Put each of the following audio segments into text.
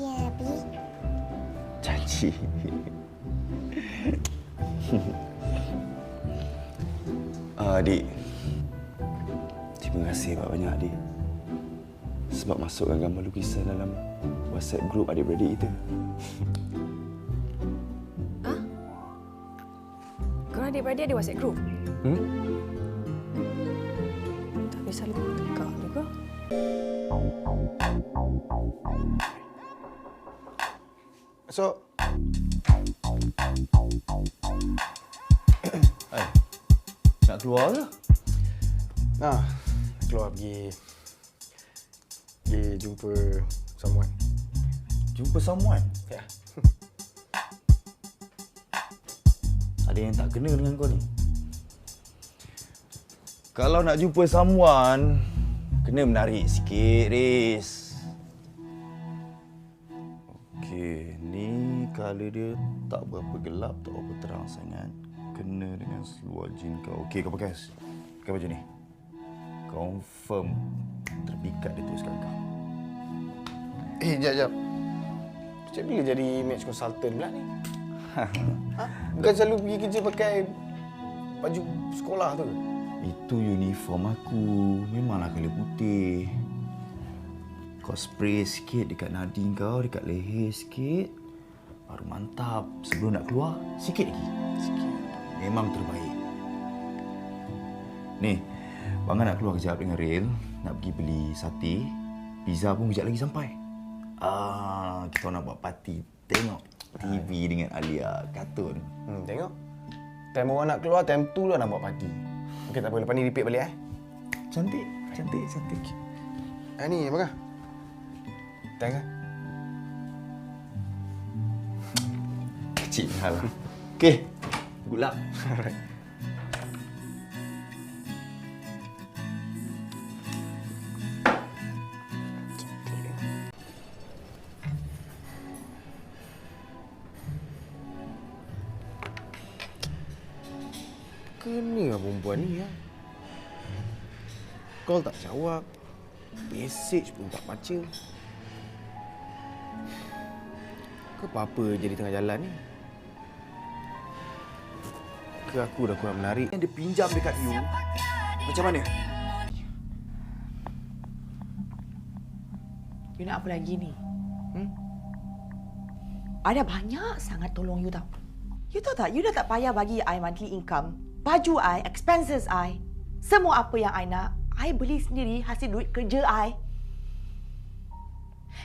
Janji Abi. Janji. Ah, adik. Terima kasih banyak adik. Sebab masukkan gambar lukisan dalam WhatsApp group adik-beradik kita. Kau adik-beradik ada WhatsApp group? Hmm? Tapi selalu tegak So, Hai. Nak keluar ke? nah, keluar pergi pergi jumpa someone. Jumpa someone. Ya. Ada yang tak kena dengan kau ni? Kalau nak jumpa someone, kena menarik sikit, Riz. Okey, ni colour dia tak berapa gelap, tak berapa terang sangat. Kena dengan seluar jin kau. Okey, kau pakai. Pakai baju ni. Confirm terpikat dia teruskan kau. Eh, jap, jap. Macam bila jadi image consultant pula ni? ha? Bukan selalu pergi kerja pakai baju sekolah tu? Itu uniform aku. Memanglah colour putih. Kau spray sikit dekat nadi kau, dekat leher sikit. Baru mantap. Sebelum nak keluar, sikit lagi. Sikit. Memang terbaik. Ni, Bang nak keluar kejap dengan Rail. Nak pergi beli sate. Pizza pun kejap lagi sampai. Ah, kita nak buat parti. Tengok TV dengan Alia, kartun. Hmm, tengok. Time orang nak keluar, time tu lah nak buat parti. Okey, tak apa. Lepas ni repeat balik eh. Cantik, cantik, cantik. Ah, ni, apa kah? Tengok. Kecil hal lah. Okey, good luck. Alright. Kena lah perempuan ni ya. Call tak jawab. Message pun tak baca. Ke apa-apa jadi tengah jalan ni? Ke aku dah kurang menarik? Yang dia pinjam dekat you, macam mana? You nak apa lagi ni? Hmm? Ada banyak sangat tolong you tau. You tahu tak, you dah tak payah bagi I monthly income. Baju I, expenses I. Semua apa yang I nak, I beli sendiri hasil duit kerja I.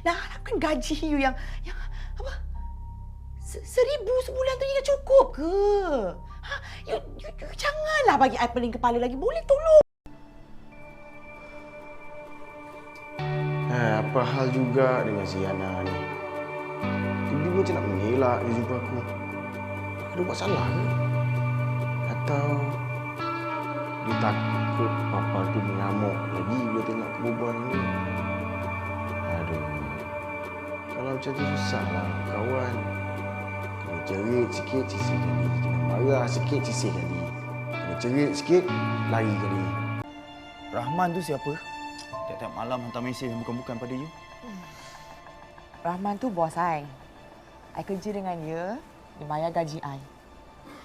Nah, harapkan gaji you yang, yang apa? Se- Seribu sebulan tu ingat cukup ke? Ha? You, you, you janganlah bagi I pening kepala lagi. Boleh tolong. Eh, apa hal juga dengan si Yana ni? Tiba-tiba macam nak mengelak dia jumpa aku. Ada buat salah ke? Atau dia takut papa tu mengamuk lagi bila tengok perempuan ni? Aduh. Kalau macam tu susah lah kawan. Kena cerit sikit, sisih kali. Kena marah sikit, sisih kali. Kena cerit sikit, lari kali. Rahman tu siapa? Tiap-tiap malam hantar mesej yang bukan-bukan pada you. Rahman tu bos I. I kerja dengan dia, dia bayar gaji I.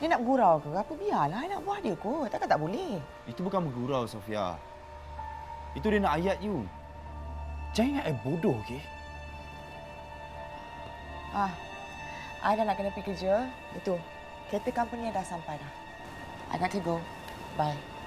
Dia nak gurau ke apa, biarlah I nak buat dia kot. Takkan tak boleh. Itu bukan bergurau, Sofia. Itu dia nak ayat you. Jangan ingat I bodoh, okey? Ah, I dah nak kena pergi kerja. Itu, kereta company dah sampai dah. I got to go. Bye.